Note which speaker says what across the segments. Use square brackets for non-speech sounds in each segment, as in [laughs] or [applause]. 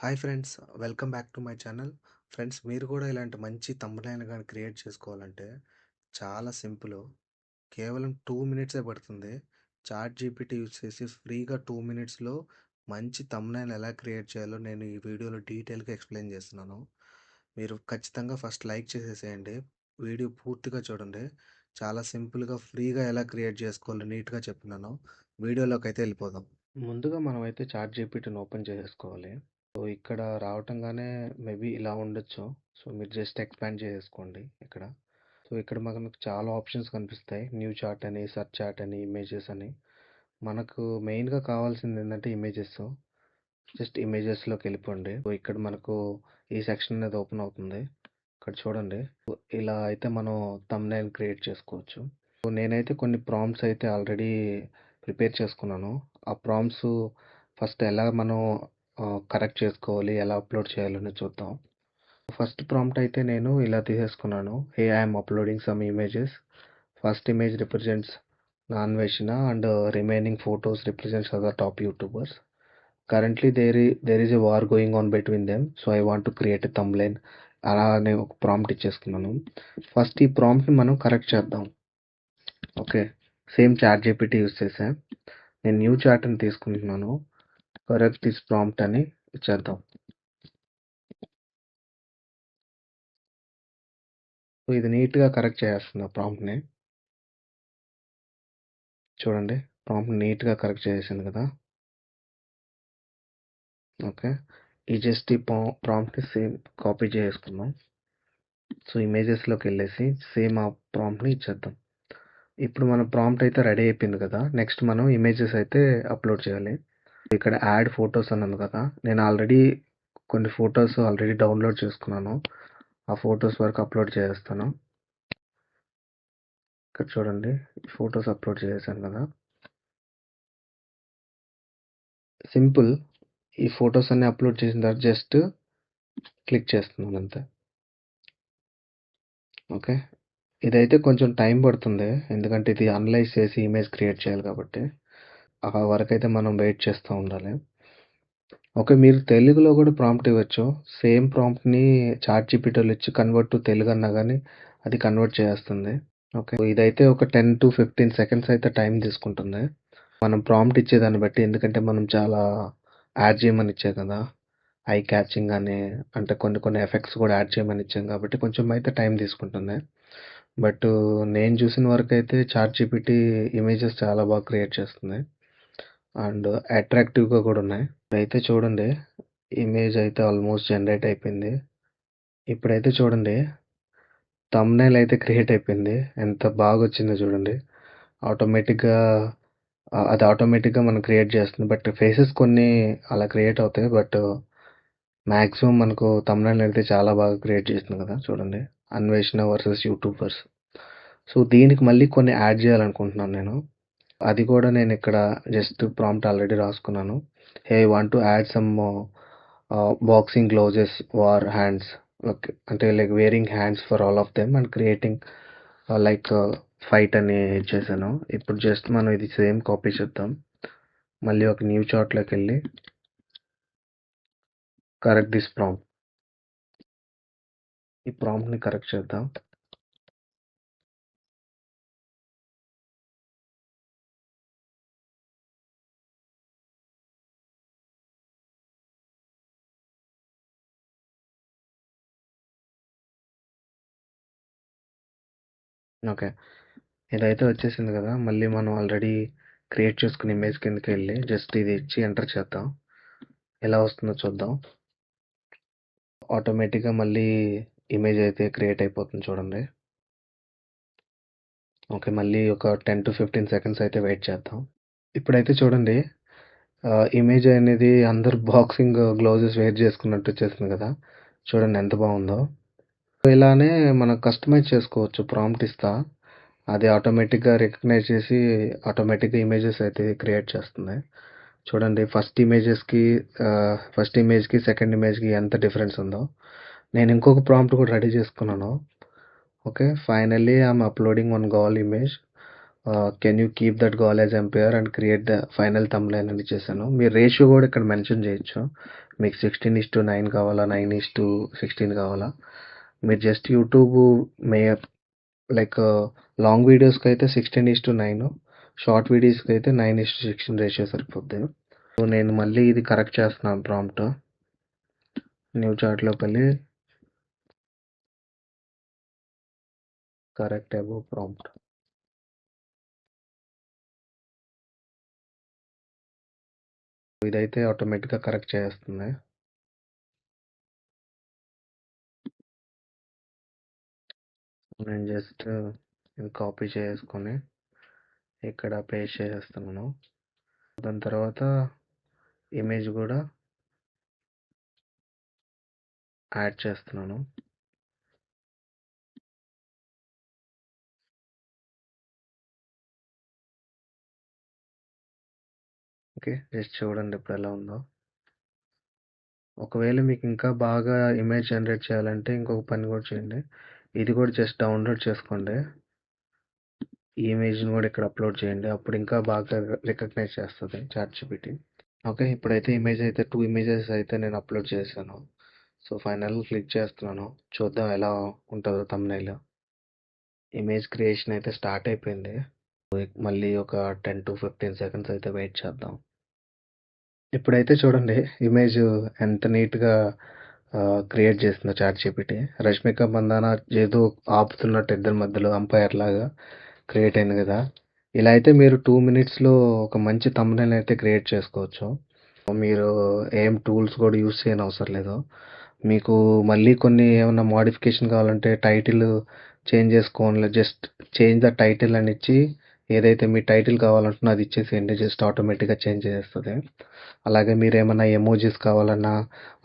Speaker 1: Hi friends. Welcome back to my channel. Friends మీరు కూడా ఇలాంటి మంచి తమ్ముడైన కానీ క్రియేట్ చేసుకోవాలంటే చాలా సింపుల్. కేవలం టూ మినిట్సే పడుతుంది. చాట్ జీపీటీ యూజ్ చేసి ఫ్రీగా టూ మినిట్స్లో మంచి తమ్ముడైన ఎలా క్రియేట్ చేయాలో నేను ఈ వీడియోలో డీటెయిల్గా ఎక్స్ప్లెయిన్ చేస్తున్నాను. మీరు ఖచ్చితంగా ఫస్ట్ లైక్ చేసేసేయండి. వీడియో పూర్తిగా చూడండి. చాలా సింపుల్గా ఫ్రీగా ఎలా క్రియేట్ చేసుకోవాలో నీట్గా చెప్పినాను వీడియోలోకి అయితే వెళ్ళిపోదాం. ముందుగా మనం అయితే చాట్ జీపీటీని ఓపెన్ చేసుకోవాలి. సో ఇక్కడ రావటంగానే మేబీ ఇలా ఉండొచ్చు. సో మీరు జస్ట్ ఎక్స్పాండ్ చేసుకోండి ఇక్కడ. సో ఇక్కడ మనకు చాలా ఆప్షన్స్ కనిపిస్తాయి. న్యూ చాట్ అని సర్చ్ చాట్ అని ఇమేజెస్ అని. మనకు మెయిన్గా కావాల్సింది ఏంటంటే ఇమేజెస్. జస్ట్ ఇమేజెస్లోకి వెళ్ళిపోండి. సో ఇక్కడ మనకు ఈ సెక్షన్ అనేది ఓపెన్ అవుతుంది. ఇక్కడ చూడండి. ఇలా అయితే మనం తమ్నైల్ క్రియేట్ చేసుకోవచ్చు. సో నేనైతే కొన్ని ప్రామ్స్ అయితే ఆల్రెడీ ప్రిపేర్ చేసుకున్నాను. ఆ ప్రామ్స్ ఫస్ట్ ఎలా మనం కరెక్ట్ చేసుకోవాలి ఎలా అప్లోడ్ చేయాలని చూద్దాం. ఫస్ట్ ప్రాంప్ట్ అయితే నేను ఇలా తీసేసుకున్నాను. Hey I'm uploading some images first image represents non వేషిన and remaining photos represents other top YouTubers currently there there is a war going on between them so I want to create a thumbnail అలా నేను ఒక prompt ఇచ్చేసుకున్నాను. First ఈ ప్రాంప్ట్ని మనం correct చేద్దాం. Okay same chat GPT use చేసాం నేను new చాట్ని తీసుకుంటున్నాను. Correct this prompt అని ఇచ్చేద్దాం సో ఇది నీట్గా కరెక్ట్ చేస్తుంది ఆ ప్రాంప్ట్ని చూడండి ప్రాంప్ట్ నీట్గా కరెక్ట్ చేసింది కదా. ఓకే ఈ జస్ట్ ఈ ప్రాంప్ట్ని సేమ్ కాపీ చేసుకుందాం. సో ఇమేజెస్లోకి వెళ్ళేసి సేమ్ ఆ ప్రాంప్ట్ని ఇచ్చేద్దాం. ఇప్పుడు మన ప్రాంప్ట్ అయితే రెడీ అయిపోయింది కదా. నెక్స్ట్ మనం ఇమేజెస్ అయితే అప్లోడ్ చేయాలి. ఇక్కడ యాడ్ ఫొటోస్ అని ఉంది కదా. నేను ఆల్రెడీ కొన్ని ఫొటోస్ ఆల్రెడీ డౌన్లోడ్ చేసుకున్నాను. ఆ ఫొటోస్ వరకు అప్లోడ్ చేస్తాను. ఇక్కడ చూడండి ఫొటోస్ అప్లోడ్ చేసాను కదా. సింపుల్. ఈ ఫొటోస్ అన్ని అప్లోడ్ చేసిన తర్వాత జస్ట్ క్లిక్ చేస్తున్నాను అంతే. ఓకే? ఇదైతే కొంచెం టైం పడుతుంది. ఎందుకంటే ఇది అనలైజ్ చేసి ఇమేజ్ క్రియేట్ చేయాలి కాబట్టి. ఆ వరకు అయితే మనం వెయిట్ చేస్తూ ఉండాలి. ఓకే మీరు తెలుగులో కూడా ప్రాంప్ట్ ఇవ్వచ్చు. సేమ్ ప్రాంప్ట్ని చాట్ జీపీటీలో ఇచ్చి కన్వర్ట్ టు తెలుగు అన్నా కానీ అది కన్వర్ట్ చేస్తుంది. ఓకే ఇదైతే ఒక టెన్ టు ఫిఫ్టీన్ సెకండ్స్ అయితే టైం తీసుకుంటుంది. మనం ప్రాంప్ట్ ఇచ్చేదాన్ని బట్టి ఎందుకంటే మనం చాలా యాడ్ చేయమని ఇచ్చే కదా. ఐ క్యాచింగ్ అని అంటే కొన్ని కొన్ని ఎఫెక్ట్స్ కూడా యాడ్ చేయమని ఇచ్చాం కాబట్టి కొంచెం అయితే టైం తీసుకుంటుంది. బట్ నేను చూసిన వరకు అయితే చాట్ జీపీటీ ఇమేజెస్ చాలా బాగా క్రియేట్ చేస్తుంది. అండ్ అట్రాక్టివ్గా కూడా ఉన్నాయి. అయితే చూడండి ఇమేజ్ అయితే ఆల్మోస్ట్ జనరేట్ అయిపోయింది. ఇప్పుడైతే చూడండి తమ్నైల్ అయితే క్రియేట్ అయిపోయింది. ఎంత బాగా వచ్చిందో చూడండి ఆటోమేటిక్గా అది ఆటోమేటిక్గా మనం క్రియేట్ చేస్తుంది. బట్ ఫేసెస్ కొన్ని అలా క్రియేట్ అవుతాయి. బట్ మ్యాక్సిమం మనకు తమ్నైల్ అయితే చాలా బాగా క్రియేట్ చేస్తుంది కదా చూడండి. అన్వేషణ వర్సెస్ యూట్యూబర్స్ సో దీనికి మళ్ళీ కొన్ని యాడ్ చేయాలనుకుంటున్నాను నేను. అది కూడా నేను ఇక్కడ జస్ట్ ప్రాంప్ట్ ఆల్రెడీ రాసుకున్నాను. Hey want to add some boxing gloves war hands okay అంటే like wearing hands for all of them and creating like fight అని చేశాను. ఇప్పుడు జస్ట్ మనం ఇది సేమ్ కాపీ చేద్దాం. మళ్ళీ ఒక న్యూ చాట్లోకి వెళ్ళి కరెక్ట్ దిస్ ప్రాంప్ట్ ఈ ప్రాంప్ట్ని కరెక్ట్ చేద్దాం. ఓకే. ఇదైతే వచ్చేసింది కదా మళ్ళీ మనం ఆల్రెడీ క్రియేట్ చేసుకున్న ఇమేజ్ కిందకి వెళ్ళి జస్ట్ ఇది ఇచ్చి ఎంటర్ చేద్దాం. ఎలా వస్తుందో చూద్దాం. ఆటోమేటిక్గా మళ్ళీ ఇమేజ్ అయితే క్రియేట్ అయిపోతుంది చూడండి. ఓకే మళ్ళీ ఒక టెన్ టు ఫిఫ్టీన్ సెకండ్స్ అయితే వెయిట్ చేద్దాం. ఇప్పుడైతే చూడండి ఇమేజ్ అనేది అందరు [laughs] బాక్సింగ్ గ్లౌజెస్ వేర్ చేసుకున్నట్టు వచ్చేసింది కదా. చూడండి ఎంత బాగుందో. ఇలానే మనం కస్టమైజ్ చేసుకోవచ్చు ప్రాంప్ట్ ఇస్తా. అది ఆటోమేటిక్గా రికగ్నైజ్ చేసి ఆటోమేటిక్గా ఇమేజెస్ అయితే క్రియేట్ చేస్తుంది. చూడండి ఫస్ట్ ఇమేజెస్కి ఫస్ట్ ఇమేజ్కి సెకండ్ ఇమేజ్కి ఎంత డిఫరెన్స్ ఉందో. నేను ఇంకొక ప్రాంప్ట్ కూడా రెడీ చేసుకున్నాను. Okay finally I'm uploading one girl image can you keep that girl as umpire and create the final thumbnail అని చేశాను. మీరు రేషియో కూడా ఇక్కడ మెన్షన్ చేయొచ్చు. మీకు సిక్స్టీన్ ఇస్ టు నైన్ కావాలా నైన్ ఇస్ టు సిక్స్టీన్ కావాలా. మీరు just YouTube may like long వీడియోస్కి అయితే sixteen is to nine short వీడియోస్కి అయితే nine is to sixteen ratio సరిపోద్ది. సో నేను మళ్ళీ ఇది కరెక్ట్ చేస్తున్నాను ప్రాంప్ట్ న్యూ చార్ట్లోకి వెళ్ళి కరెక్ట్ అబౌ ప్రాంప్ట్ ఇదైతే ఆటోమేటిక్గా కరెక్ట్ చేస్తుంది. నేను జస్ట్ ఇది కాపీ చేసుకొని ఇక్కడ పేస్ట్ చేసేస్తున్నాను. దాని తర్వాత ఇమేజ్ కూడా యాడ్ చేస్తున్నాను. ఓకే జస్ట్ చూడండి ఇప్పుడు ఎలా ఉందో. ఒకవేళ మీకు ఇంకా బాగా ఇమేజ్ జనరేట్ చేయాలంటే ఇంకొక పని కూడా చేయండి. ఇది కూడా జస్ట్ డౌన్లోడ్ చేసుకోండి. ఈ ఇమేజ్ని కూడా ఇక్కడ అప్లోడ్ చేయండి. అప్పుడు ఇంకా బాగా రికగ్నైజ్ చేస్తుంది చాట్ జీపీటీ ఓకే ఇప్పుడైతే ఇమేజ్ అయితే టూ ఇమేజెస్ అయితే నేను అప్లోడ్ చేశాను. సో ఫైనల్ క్లిక్ చేస్తున్నాను. చూద్దాం ఎలా ఉంటుందో తమ్నైల్ ఇమేజ్ క్రియేషన్ అయితే స్టార్ట్ అయిపోయింది. మళ్ళీ ఒక టెన్ టు ఫిఫ్టీన్ సెకండ్స్ అయితే వెయిట్ చేద్దాం. ఇప్పుడైతే చూడండి ఇమేజ్ ఎంత నీట్గా క్రియేట్ చేసిందో చాట్ జీపీటీ రష్మిక మందాన ఏదో ఆపుతున్నట్టు ఇద్దరి మధ్యలో అంపైర్ లాగా క్రియేట్ అయింది కదా. ఇలా అయితే మీరు టూ మినిట్స్లో ఒక మంచి తమ్ముని అయితే క్రియేట్ చేసుకోవచ్చు. మీరు ఏం టూల్స్ కూడా యూస్ చేయని అవసరం లేదు. మీకు మళ్ళీ కొన్ని ఏమైనా మోడిఫికేషన్ కావాలంటే టైటిల్ చేంజ్ చేసుకోవాలి. జస్ట్ చేంజ్ ద టైటిల్ అని ఇచ్చి ఏదైతే మీ టైటిల్ కావాలంటున్నా అది ఇచ్చేసేయండి జస్ట్ ఆటోమేటిక్గా చేంజ్ చేస్తుంది. అలాగే మీరు ఏమైనా ఎమోజీస్ కావాలన్నా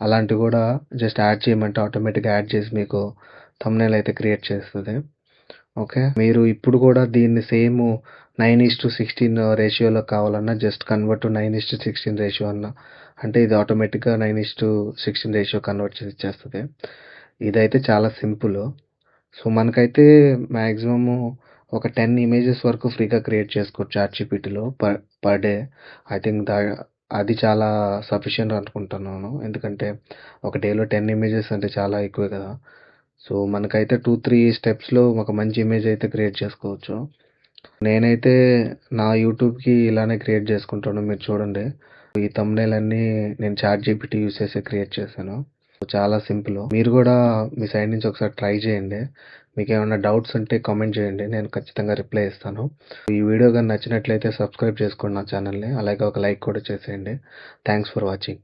Speaker 1: అలాంటివి కూడా జస్ట్ యాడ్ చేయమంటే ఆటోమేటిక్గా యాడ్ చేసి మీకు తమ్నైల్ అయితే క్రియేట్ చేస్తుంది. ఓకే మీరు ఇప్పుడు కూడా దీన్ని same nine is to sixteen రేషియోలో కావాలన్నా just convert to nine is to sixteen ratio అన్న. అంటే ఇది ఆటోమేటిక్గా nine is to sixteen ratio convert చేసి ఇచ్చేస్తుంది. ఇదైతే చాలా సింపుల్ సో మనకైతే మ్యాక్సిమము ఒక టెన్ ఇమేజెస్ వరకు ఫ్రీగా క్రియేట్ చేసుకోవచ్చు chat per per day I think that అది చాలా సఫిషియంట్ అనుకుంటున్నాను. ఎందుకంటే ఒక డేలో టెన్ ఇమేజెస్ అంటే చాలా ఎక్కువే కదా. సో మనకైతే టూ త్రీ స్టెప్స్లో ఒక మంచి ఇమేజ్ అయితే క్రియేట్ చేసుకోవచ్చు. నేనైతే నా యూట్యూబ్కి ఇలానే క్రియేట్ చేసుకుంటాను. మీరు చూడండి. ఈ తమ్నేలన్నీ నేను చాట్ జీపీటీ యూస్ చేసి క్రియేట్ చేశాను. చాలా సింపుల్ మీరు కూడా మీ సైడ్ నుంచి ఒకసారి ట్రై చేయండి. మీకు ఏమైనా డౌట్స్ ఉంటే కామెంట్ చేయండి నేను ఖచ్చితంగా రిప్లై ఇస్తాను. ఈ వీడియో కానీ నచ్చినట్లయితే సబ్స్క్రైబ్ చేసుకోండి నా ఛానల్ని అలాగే ఒక లైక్ కూడా చేసేయండి. Thanks for watching.